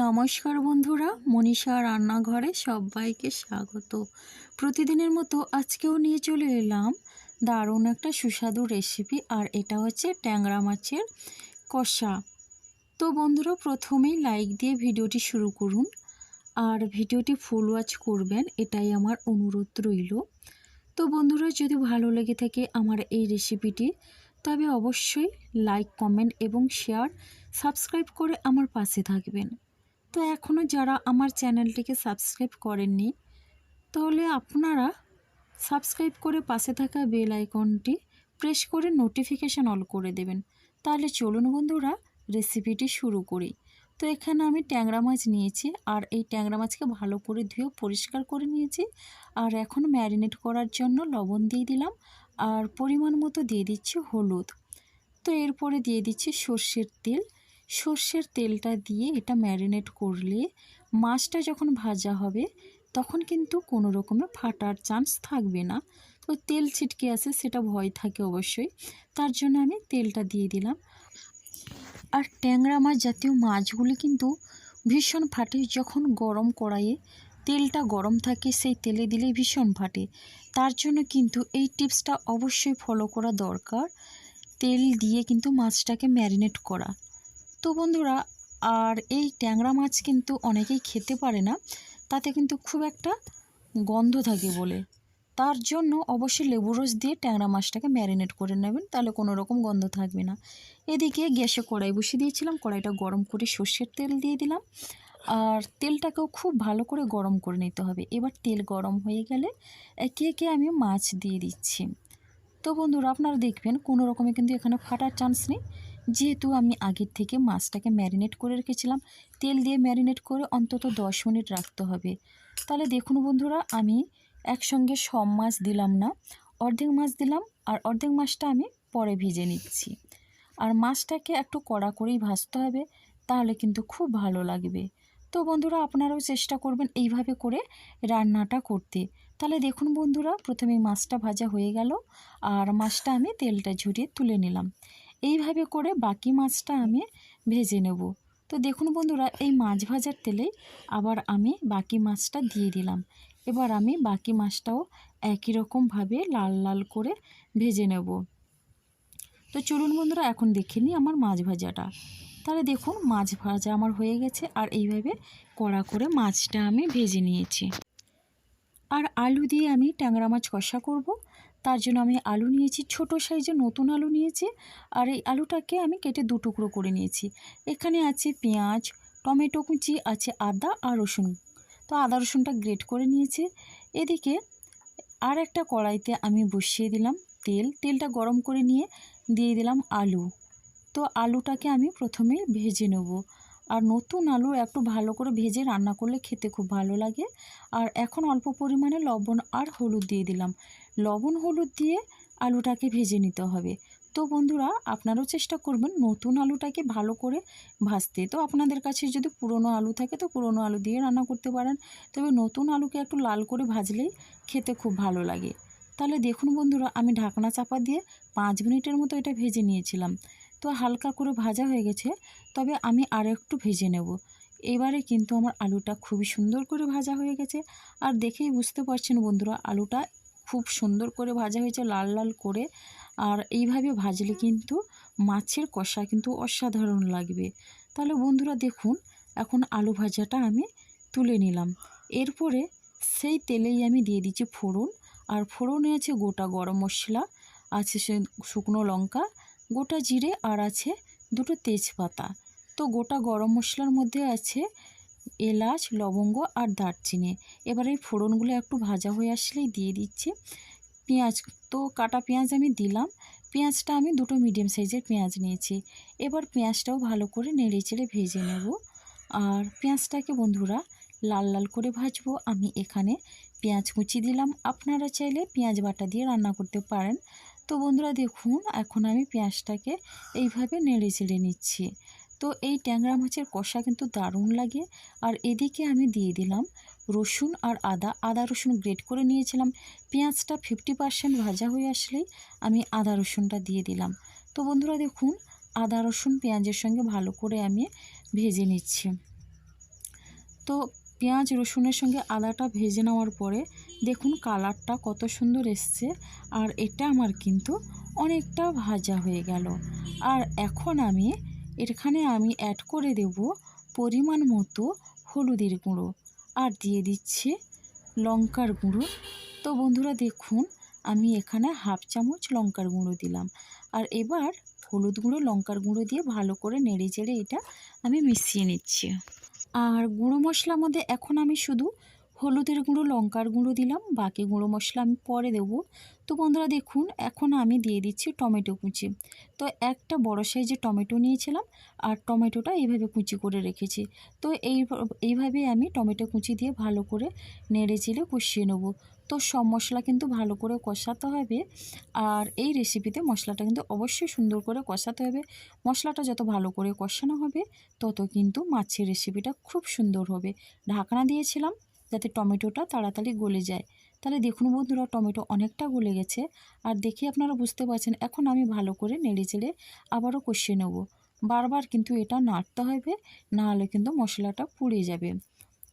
নমস্কার বন্ধুরা, মনীষা রান্নাঘরে সবাইকে স্বাগত। প্রতিদিনের মতো আজকেও নিয়ে চলে এলাম দারুণ একটা সুস্বাদু রেসিপি আর এটা হচ্ছে ট্যাংরা মাছের কষা। তো বন্ধুরা, প্রথমেই লাইক দিয়ে ভিডিওটি শুরু করুন, আর ভিডিওটি ফুল ওয়াচ করবেন, এটাই আমার অনুরোধ রইল। তো বন্ধুরা, যদি ভালো লেগে থাকে আমার এই রেসিপিটি তবে অবশ্যই লাইক কমেন্ট এবং শেয়ার সাবস্ক্রাইব করে আমার পাশে থাকবেন। তো এখনও যারা আমার চ্যানেলটিকে সাবস্ক্রাইব করেননি, তাহলে আপনারা সাবস্ক্রাইব করে পাশে থাকা বেল আইকনটি প্রেস করে নোটিফিকেশান অল করে দেবেন। তাহলে চলুন বন্ধুরা, রেসিপিটি শুরু করি। তো এখানে আমি ট্যাংরা মাছ নিয়েছি, আর এই ট্যাংরা মাছকে ভালো করে ধুয়ে পরিষ্কার করে নিয়েছি। আর এখন ম্যারিনেট করার জন্য লবণ দিয়ে দিলাম, আর পরিমাণ মতো দিয়ে দিচ্ছি হলুদ। তো এরপরে দিয়ে দিচ্ছি সর্ষের তেল। সর্ষের তেলটা দিয়ে এটা ম্যারিনেট করলে মাছটা যখন ভাজা হবে, তখন কিন্তু কোনো রকমের ফাটার চান্স থাকবে না। তো তেল ছিটকে আসে সেটা ভয় থাকে অবশ্যই। তার জন্য আমি তেলটা দিয়ে দিলাম। আর ট্যাংরা মাছ জাতীয় মাছগুলি কিন্তু ভীষণ ফাটে। যখন গরম কড়াইয়ে তেলটা গরম থাকে, সেই তেলে দিলে ভীষণ ফাটে। তার জন্য কিন্তু এই টিপসটা অবশ্যই ফলো করা দরকার। তেল দিয়ে কিন্তু মাছটাকে ম্যারিনেট করা। তো বন্ধুরা, আর এই ট্যাংরা মাছ কিন্তু অনেকেই খেতে পারে না। তাতে কিন্তু খুব একটা গন্ধ থাকে বলে। তার জন্য অবশ্যই লেবু রস দিয়ে ট্যাংরা মাছটাকে ম্যারিনেট করে নেবেন, তাহলে কোনো রকম গন্ধ থাকবে না। এদিকে গ্যাসে কড়াই বসিয়ে দিয়েছিলাম, কড়াইটা গরম করে সর্ষের তেল দিয়ে দিলাম। আর তেলটাকেও খুব ভালো করে গরম করে নিতে হবে। এবার তেল গরম হয়ে গেলে একে একে আমি মাছ দিয়ে দিচ্ছি। তো বন্ধুরা, আপনারা দেখবেন কোনো রকমে কিন্তু এখানে ফাটার চান্স নেই। যেহেতু আমি আগের থেকে মাছটাকে ম্যারিনেট করে রেখেছিলাম, তেল দিয়ে ম্যারিনেট করে অন্তত দশ মিনিট রাখতে হবে। তাহলে দেখুন বন্ধুরা, আমি একসঙ্গে সব মাছ দিলাম না, অর্ধেক মাছ দিলাম আর অর্ধেক মাছটা আমি পরে ভিজে নিচ্ছি। আর মাছটাকে একটু কড়া করেই ভাজতে হবে, তাহলে কিন্তু খুব ভালো লাগবে। তো বন্ধুরা, আপনারাও চেষ্টা করবেন এইভাবে করে রান্নাটা করতে। তাহলে দেখুন বন্ধুরা, প্রথমে মাছটা ভাজা হয়ে গেল আর মাছটা আমি তেলটা ঝরিয়ে তুলে নিলাম। এইভাবে করে বাকি মাছটা আমি ভেজে নেব। তো দেখুন বন্ধুরা, এই মাছ ভাজার তেলেই আবার আমি বাকি মাছটা দিয়ে দিলাম। এবার আমি বাকি মাছটাও একই রকমভাবে লাল লাল করে ভেজে নেব। তো চলুন বন্ধুরা, এখন দেখে নিই আমার মাছ ভাজাটা। তাহলে দেখুন, মাছ ভাজা আমার হয়ে গেছে আর এইভাবে কড়া করে মাছটা আমি ভেজে নিয়েছি। আর আলু দিয়ে আমি ট্যাংরা মাছ কষা করব। তার জন্য আমি আলু নিয়েছি, ছোট সাইজে নতুন আলু নিয়েছি আর এই আলুটাকে আমি কেটে দু টুকরো করে নিয়েছি। এখানে আছে পেঁয়াজ, টমেটো কুচি, আছে আদা আর রসুন। তো আদা রসুনটা গ্রেট করে নিয়েছি। এদিকে আর একটা কড়াইতে আমি বসিয়ে দিলাম তেল। তেলটা গরম করে নিয়ে দিয়ে দিলাম আলু। তো আলুটাকে আমি প্রথমে ভেজে নেব। আর নতুন আলু একটু ভালো করে ভেজে রান্না করলে খেতে খুব ভালো লাগে। আর এখন অল্প পরিমাণে লবণ আর হলুদ দিয়ে দিলাম। লবণ, হলুদ দিয়ে আলুটাকে ভেজে নিতে হবে। তো বন্ধুরা, আপনারাও চেষ্টা করবেন নতুন আলুটাকে ভালো করে ভাজতে। তো আপনাদের কাছে যদি পুরনো আলু থাকে, তো পুরনো আলু দিয়ে রান্না করতে পারেন। তবে নতুন আলুকে একটু লাল করে ভাজলেই খেতে খুব ভালো লাগে। তাহলে দেখুন বন্ধুরা, আমি ঢাকনা চাপা দিয়ে পাঁচ মিনিটের মতো এটা ভেজে নিয়েছিলাম। তো হালকা করে ভাজা হয়ে গেছে, তবে আমি আর একটু ভেজে নেব। এবারে কিন্তু আমার আলুটা খুবই সুন্দর করে ভাজা হয়ে গেছে। আর দেখেই বুঝতে পারছেন বন্ধুরা, আলুটা খুব সুন্দর করে ভাজা হয়েছে লাল লাল করে। আর এইভাবে ভাজলে কিন্তু মাছের কষা কিন্তু অসাধারণ লাগবে। তাহলে বন্ধুরা দেখুন, এখন আলু ভাজাটা আমি তুলে নিলাম। এরপরে সেই তেলেই আমি দিয়ে দিচ্ছি ফোড়ন। আর ফোড়নে আছে গোটা গরম মশলা, আছে সে শুকনো লঙ্কা, গোটা জিরে আর আছে দুটো তেজপাতা। তো গোটা গরম মশলার মধ্যে আছে এলাচ, লবঙ্গ আর দারচিনি। এবার এই ফোড়নগুলো একটু ভাজা হয়ে আসলেই দিয়ে দিচ্ছি। পেঁয়াজ, তো কাটা পেঁয়াজ আমি দিলাম। পেঁয়াজটা আমি দুটো মিডিয়াম সাইজের পেঁয়াজ নিয়েছি। এবার পেঁয়াজটাও ভালো করে নেড়ে চেড়ে ভেজে নেব। আর পেঁয়াজটাকে বন্ধুরা লাল লাল করে ভাজবো। আমি এখানে পেঁয়াজ কুচি দিলাম। আপনারা চাইলে পেঁয়াজ বাটা দিয়ে রান্না করতে পারেন। তো বন্ধুরা দেখুন, এখন আমি পেঁয়াজটাকে এইভাবে নেড়ে চেড়ে নিচ্ছি। তো এই ট্যাংরা মাছের কষা কিন্তু দারুণ লাগে। আর এদিকে আমি দিয়ে দিলাম রসুন আর আদা। আদা রসুন গ্রেট করে নিয়েছিলাম। পেঁয়াজটা ফিফটি পার্সেন্ট ভাজা হয়ে আসলেই আমি আদা রসুনটা দিয়ে দিলাম। তো বন্ধুরা দেখুন, আদা রসুন পেঁয়াজের সঙ্গে ভালো করে আমি ভেজে নিচ্ছি। তো পেঁয়াজ রসুনের সঙ্গে আদাটা ভেজে নেওয়ার পরে দেখুন কালারটা কত সুন্দর এসছে। আর এটা আমার কিন্তু অনেকটা ভাজা হয়ে গেল। আর এখন আমি এখানে আমি অ্যাড করে দেব পরিমাণ মতো হলুদের গুঁড়ো। আর দিয়ে দিচ্ছে লঙ্কার গুঁড়ো। তো বন্ধুরা দেখুন, আমি এখানে হাফ চামচ লঙ্কার গুঁড়ো দিলাম। আর এবার হলুদ গুঁড়ো, লঙ্কার গুঁড়ো দিয়ে ভালো করে নেড়ে চেড়ে এটা আমি মিশিয়ে নিচ্ছি। আর গুঁড়ো মশলার মধ্যে এখন আমি শুধু হলুদের গুঁড়ো, লঙ্কার গুঁড়ো দিলাম, বাকি গুঁড়ো মশলা আমি পরে দেবো। তো বন্ধুরা দেখুন, এখন আমি দিয়ে দিচ্ছি টমেটো কুচি। তো একটা বড় সাইজের টমেটো নিয়েছিলাম, আর টমেটোটা এইভাবে কুচি করে রেখেছি। তো এই, এইভাবে আমি টমেটো কুচি দিয়ে ভালো করে নেড়ে চেড়ে কষিয়ে নেব। তো সব মশলা কিন্তু ভালো করে কষাতে হবে, আর এই রেসিপিতে মশলাটা কিন্তু অবশ্যই সুন্দর করে কষাতে হবে। মশলাটা যত ভালো করে কষানো হবে, তত কিন্তু মাছের রেসিপিটা খুব সুন্দর হবে। ঢাকনা দিয়েছিলাম যাতে টমেটোটা তাড়াতাড়ি গলে যায়। তাহলে দেখুন বন্ধুরা, টমেটো অনেকটা গলে গেছে। আর দেখে আপনারা বুঝতে পারছেন, এখন আমি ভালো করে নেড়ে চেড়ে আবারও কষিয়ে নেব। বারবার কিন্তু এটা নাড়তে হবে, না হলে কিন্তু মশলাটা পুড়ে যাবে।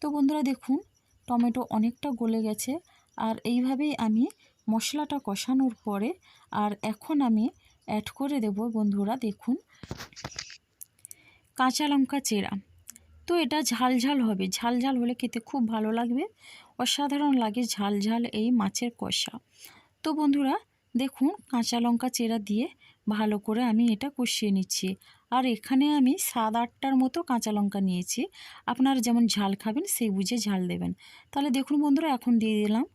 তো বন্ধুরা দেখুন, টমেটো অনেকটা গলে গেছে। আর এইভাবেই আমি মশলাটা কষানোর পরে আর এখন আমি অ্যাড করে দেব বন্ধুরা, দেখুন। কাঁচা লঙ্কা চেরা। তো এটা ঝাল ঝাল হবে। ঝাল ঝাল হলে খেতে খুব ভালো লাগবে। অসাধারণ লাগে ঝাল ঝাল এই মাছের কষা। তো বন্ধুরা, দেখুন কাঁচা লঙ্কা চেরা দিয়ে ভালো করে আমি এটা কষিয়ে নিচ্ছি। আর এখানে আমি সাত আটটার মতো কাঁচা লঙ্কা নিয়েছি। আপনারা যেমন ঝাল খাবেন সেই বুঝে ঝাল দেবেন। তাহলে দেখুন বন্ধুরা, এখন দিয়ে দিলাম।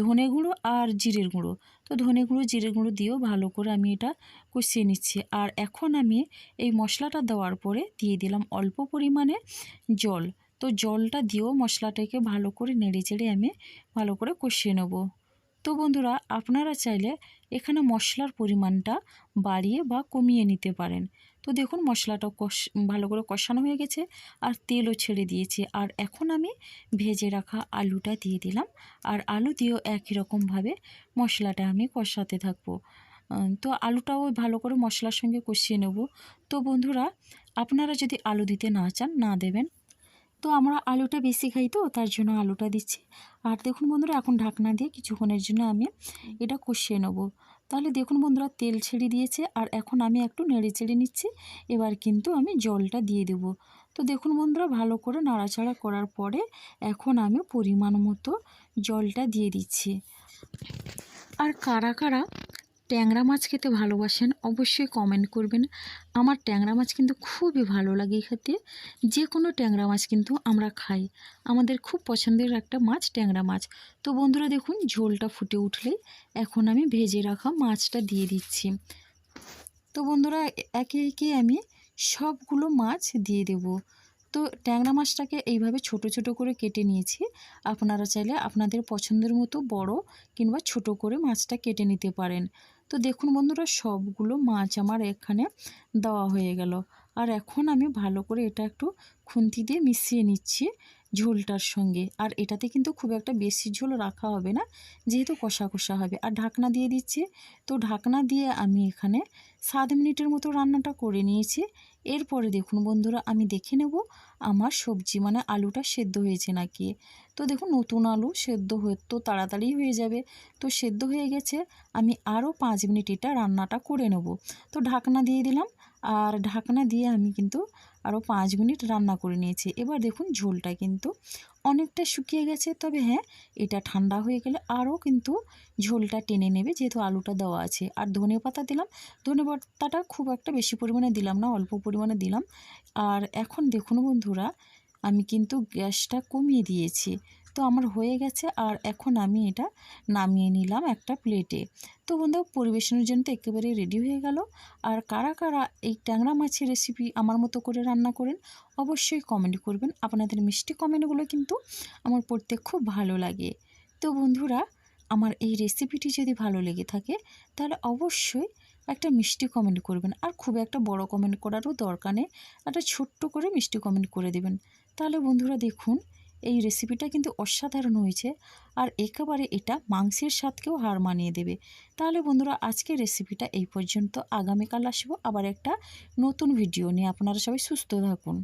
ধনে গুঁড়ো আর জিরের গুঁড়ো। তো ধনে গুঁড়ো জিরে গুঁড়ো দিয়েও ভালো করে আমি এটা কষিয়ে নিচ্ছি। আর এখন আমি এই মশলাটা দেওয়ার পরে দিয়ে দিলাম অল্প পরিমাণে জল। তো জলটা দিয়েও মশলাটাকে ভালো করে নেড়ে চেড়ে আমি ভালো করে কষিয়ে নেব। তো বন্ধুরা, আপনারা চাইলে এখানে মশলার পরিমাণটা বাড়িয়ে বা কমিয়ে নিতে পারেন। তো দেখুন মশলাটা কষ, ভালো করে কষানো হয়ে গেছে আর তেলও ছেড়ে দিয়েছি। আর এখন আমি ভেজে রাখা আলুটা দিয়ে দিলাম আর আলু দিয়েও একই রকমভাবে মশলাটা আমি কষাতে থাকব। তো আলুটাও ভালো করে মশলার সঙ্গে কষিয়ে নেব। তো বন্ধুরা, আপনারা যদি আলু দিতে না চান, না দেবেন। তো আমরা আলুটা বেশি খাই তো, তার জন্য আলুটা দিচ্ছি। আর দেখুন বন্ধুরা, এখন ঢাকনা দিয়ে কিছুক্ষণের জন্য আমি এটা কষিয়ে নেব। তাহলে দেখুন বন্ধুরা, তেল ছেড়ে দিয়েছে আর এখন আমি একটু নেড়ে চেড়ে নিচ্ছি। এবার কিন্তু আমি জলটা দিয়ে দেব। তো দেখুন বন্ধুরা, ভালো করে নাড়াচাড়া করার পরে এখন আমি পরিমাণ মতো জলটা দিয়ে দিচ্ছি। আর কারা কারা ট্যাংরা মাছ খেতে ভালোবাসেন, অবশ্যই কমেন্ট করবেন। আমার ট্যাংরা মাছ কিন্তু খুবই ভালো লাগে খেতে। যে কোনো ট্যাংরা মাছ কিন্তু আমরা খাই। আমাদের খুব পছন্দের একটা মাছ ট্যাংরা মাছ। তো বন্ধুরা দেখুন, ঝোলটা ফুটে উঠলেই এখন আমি ভেজে রাখা মাছটা দিয়ে দিচ্ছি। তো বন্ধুরা, একে একে আমি সবগুলো মাছ দিয়ে দেব। তো ট্যাংরা মাছটাকে এইভাবে ছোট ছোট করে কেটে নিয়েছি। আপনারা চাইলে আপনাদের পছন্দের মতো বড় কিংবা ছোট করে মাছটা কেটে নিতে পারেন। তো দেখুন বন্ধুরা, সবগুলো মাছ আমার এখানে দেওয়া হয়ে গেল। আর এখন আমি ভালো করে এটা একটু খুন্তি দিয়ে মিশিয়ে নিচ্ছি। ঝোলটার সঙ্গে। আর এটাতে কিন্তু খুব একটা বেশি ঝোল রাখা হবে না, যেহেতু কষা কষা হবে। আর ঢাকনা দিয়ে দিচ্ছি। তো ঢাকনা দিয়ে আমি এখানে সাত মিনিটের মতো রান্নাটা করে নিয়েছি। এরপরে দেখুন বন্ধুরা, আমি দেখে নেব আমার সবজি মানে আলুটা সেদ্ধ হয়েছে নাকি। তো দেখুন নতুন আলু সেদ্ধ হয়ে, তো তাড়াতাড়ি হয়ে যাবে। তো সেদ্ধ হয়ে গেছে, আমি আরও পাঁচ মিনিট এটা রান্নাটা করে নেব। তো ঢাকনা দিয়ে দিলাম। আর ঢাকনা দিয়ে আমি কিন্তু আরও পাঁচ মিনিট রান্না করে নিয়েছি। এবার দেখুন ঝোলটা কিন্তু অনেকটা শুকিয়ে গেছে। তবে হ্যাঁ এটা ঠান্ডা হয়ে গেলে আরও কিন্তু ঝোলটা টেনে নেবে যেহেতু আলুটা দেওয়া আছে। আর ধনে পাতা দিলাম। ধনে পাতাটা খুব একটা বেশি পরিমাণে দিলাম না, অল্প পরিমাণে দিলাম। আর এখন দেখুন বন্ধুরা, আমি কিন্তু গ্যাসটা কমিয়ে দিয়েছি। তো আমার হয়ে গেছে আর এখন আমি এটা নামিয়ে নিলাম একটা প্লেটে। তো বন্ধু, পরিবেশনের জন্য তো একেবারে রেডি হয়ে গেল। আর কারা কারা এই ট্যাংরা মাছের রেসিপি আমার মতো করে রান্না করেন, অবশ্যই কমেন্ট করবেন। আপনাদের মিষ্টি কমেন্টগুলো কিন্তু আমার পড়তে খুব ভালো লাগে। তো বন্ধুরা, আমার এই রেসিপিটি যদি ভালো লেগে থাকে, তাহলে অবশ্যই একটা মিষ্টি কমেন্ট করবেন। আর খুব একটা বড় কমেন্ট করারও দরকার নেই, একটা ছোট্ট করে মিষ্টি কমেন্ট করে দেবেন। তাহলে বন্ধুরা দেখুন এই রেসিপিটা কিন্তু অসাধারণ হয়েছে। আর একেবারে এটা মাংসের স্বাদকেও হার মানিয়ে দেবে। তাহলে বন্ধুরা, আজকের রেসিপিটা এই পর্যন্ত। আগামীকাল আসব আবার একটা নতুন ভিডিও নিয়ে। আপনারা সবাই সুস্থ থাকুন।